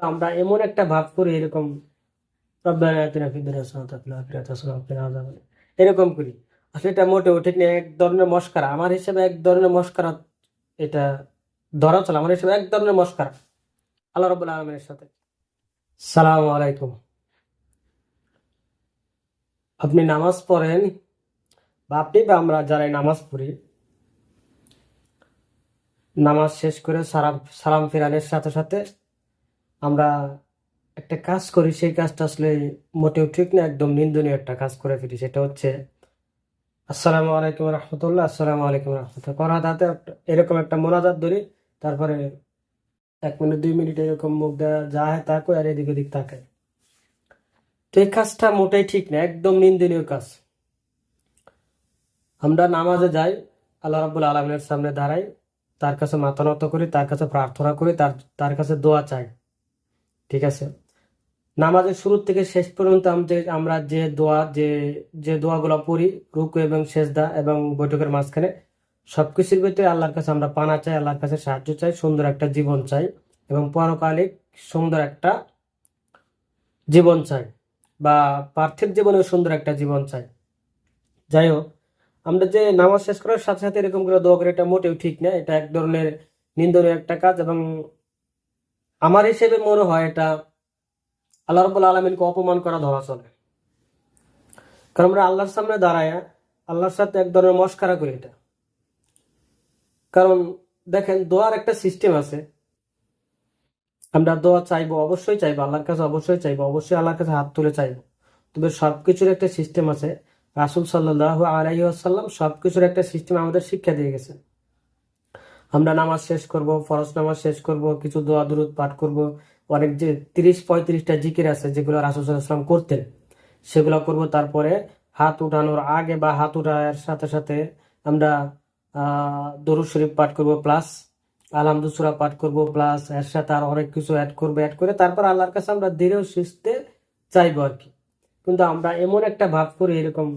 আমরা এমন একটা ভাব করি এরকম। এরকম করি। আসলে এটা মোটেও ঠিক নেই এক ধরনের মস্কারা। আমার হিসেবে এক ধরনের মস্কারা এটা ধরা চলে, আমার হিসেবে এক ধরনের মস্কারা। আল্লাহ রব্বুল আলমের সাথে। সালাম আলাইকুম। আপনি নামাজ পড়েন বা আপনি বা আমরা যারাই নামাজ পড়ি, নামাজ শেষ করে সালাম সালাম ফিরানের সাথে সাথে আমরা একটা কাজ করি, সেই কাজটা আসলে মোটেও ঠিক না, একদম নিন্দনীয় একটা কাজ করে ফেলি, সেটা হচ্ছে, আসসালামু আলাইকুম রহমতুল্লাহ, আসসালামু আলাইকুম রহমতুল্লাহ। করা হাতে এরকম একটা মোনাজাত ধরি, তারপরে এক মিনিট, দুই মিনিট এরকম মুখ দেওয়া যা হয় তা আর এদিক ওদিক তাকে তো এই কাজটা মোটেই ঠিক না, একদম নিন্দনীয় কাজ। আমরা নামাজে যাই, আল্লাহ রাবুল আলমের সামনে দাঁড়াই, তার কাছে মাথা নত করি, তার কাছে প্রার্থনা করি, তার তার কাছে দোয়া চাই। ঠিক আছে? নামাজের শুরু থেকে শেষ পর্যন্ত আমরা যে দোয়া, যে যে দোয়াগুলো পড়ি, রুকু এবং সেজদা এবং বৈঠকের মাঝখানে, সবকিছুর ভিতরে আল্লাহর কাছে আমরা পানা চাই, আল্লাহর কাছে সাহায্য চাই, সুন্দর একটা জীবন চাই এবং পরকালিক সুন্দর একটা জীবন চাই বা পার্থিব জীবনেও সুন্দর একটা জীবন চাই। যাই হোক, আমরা যে নামাজ শেষ করার সাথে সাথে এরকম করে দোয়া করি, এটা মোটেও ঠিক না। এটা এক ধরনের নিন্দনীয় একটা কাজ এবং আমার হিসেবে মনে হয় এটা আল্লাহ রব্বুল আলমিনকে অপমান করা ধরা চলে। কারণ আমরা আল্লাহর সামনে দাঁড়ায় আল্লাহর সাথে এক ধরনের মস্কারা করি এটা। কারণ দেখেন, দোয়ার একটা সিস্টেম আছে। আমরা দোয়া চাইব, অবশ্যই চাইব, আল্লাহর কাছে অবশ্যই চাইব, অবশ্যই আল্লাহর কাছে হাত তুলে চাইব। তবে সবকিছুর একটা সিস্টেম আছে। রাসুল সাল্লাহ আলাইহি আসাল্লাম সবকিছুর একটা সিস্টেম আমাদের শিক্ষা দিয়ে গেছে আমরা নামাজ শেষ করব, ফরজ নামাজ শেষ করব, কিছু দোয়া, দুরুদ পাঠ করব। অনেক যে তিরিশ, পঁয়ত্রিশটা জিকির আছে যেগুলো রাসুল সাল্লাম করতেন। সেগুলো করব তারপরে হাত উঠানোর আগে বা হাত উঠার সাথে সাথে আমরা দরুদ শরীফ পাঠ করব প্লাস আলহামদুসুরা পাঠ করব প্লাস এর সাথে আর অনেক কিছু অ্যাড করব অ্যাড করে তারপর আল্লাহর কাছে আমরা ধীরে সুস্থে চাইব আর কি। কিন্তু আমরা এমন একটা ভাব করি এরকম।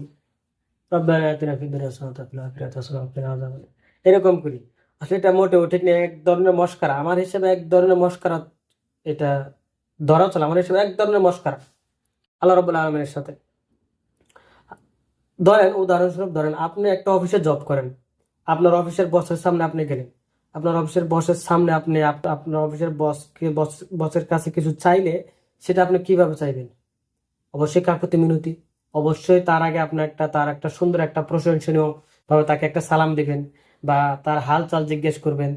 এরকম করি। আসলে এটা মোটেও ঠিক নেই, এক ধরনের মস্কারা। আমার হিসেবে এক ধরনের মস্কারা এটা ধরা চলে, আমার হিসেবে এক ধরনের মস্কারা। আল্লাহ রব্বুল আলমের সাথে। ধরেন, উদাহরণস্বরূপ ধরেন, আপনি একটা অফিসে জব করেন। আপনার অফিসের বসের সামনে আপনি গেলেন। আপনার অফিসের বসের সামনে আপনি আপ- আপনার অফিসের বসকে বস- বসের কাছে কিছু চাইলে সেটা আপনি কীভাবে চাইবেন? অবশ্যই কাকুতি মিনতি। অবশ্যই তার আগে আপনার একটা, তার একটা সুন্দর একটা প্রশংসনীয় ভাবে তাকে একটা সালাম দিবেন। বা তার হাল চাল জিজ্ঞেস করবেন,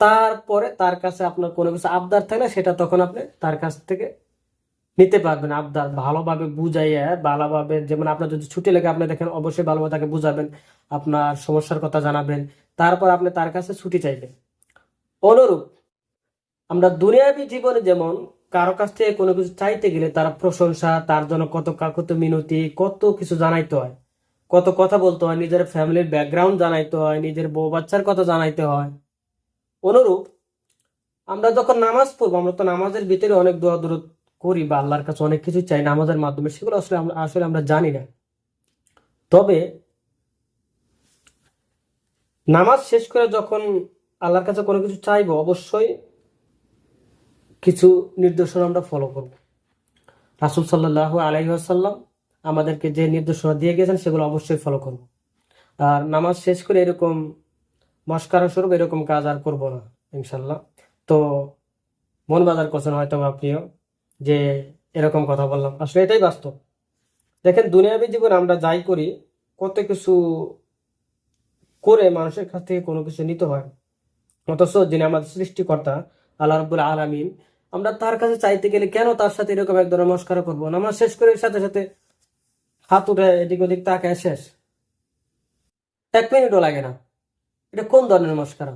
তারপরে তার কাছে আপনার কোনো কিছু আবদার থাকলে সেটা তখন আপনি তার কাছ থেকে নিতে পারবেন আবদার। ভালোভাবে বুঝাইয়া, ভালোভাবে যেমন আপনার যদি ছুটি লাগে, আপনি দেখেন অবশ্যই ভালোভাবে তাকে বুঝাবেন, আপনার সমস্যার কথা জানাবেন, তারপর আপনি তার কাছে ছুটি চাইবেন। অনুরূপ, আমরা দুনিয়াবী জীবনে যেমন কারও কাছ থেকে কোনো কিছু চাইতে গেলে তার প্রশংসা, তার জন্য কত কাকত মিনতি, কত কিছু জানাইতে হয় কত কথা বলতে হয়, নিজের ফ্যামিলির ব্যাকগ্রাউন্ড জানাইতে হয়, নিজের বউ বাচ্চার কথা জানাইতে হয়। অনুরূপ, আমরা যখন নামাজ পড়ব, আমরা তো নামাজের ভিতরে অনেক দোয়া দূরত করি বা আল্লাহর কাছে অনেক কিছু চাই নামাজের মাধ্যমে, সেগুলো আসলে আমরা আসলে আমরা জানি না। তবে নামাজ শেষ করে যখন আল্লাহর কাছে কোনো কিছু চাইব, অবশ্যই কিছু নির্দেশনা আমরা ফলো করব। রাসুল সাল্লাহ আলাইহি আসাল্লাম আমাদেরকে যে নির্দেশনা দিয়ে গেছেন, সেগুলো অবশ্যই ফলো করব। আর নামাজ শেষ করে এরকম মস্কারা স্বরূপ এরকম কাজ আর করব না ইনশাল্লাহ তো মন বাজার করছেন হয়তো আপনিও, যে এরকম কথা বললাম। আসলে এটাই বাস্তব। দেখেন, দুনিয়াবী জীবনে আমরা যাই করি, কত কিছু করে মানুষের কাছ থেকে কোনো কিছু নিতে হয়। অথচ যিনি আমাদের সৃষ্টিকর্তা, আল্লাহ রব্বুল আলামিন, আমরা তার কাছে চাইতে গেলে কেন তার সাথে এরকম এক ধরনের মস্কারা করব? নামাজ শেষ করে সাথে সাথে হাত উঠে এদিক ওদিক তাকায় শেষ। এক মিনিটও লাগে না। এটা কোন ধরনের মস্কারা?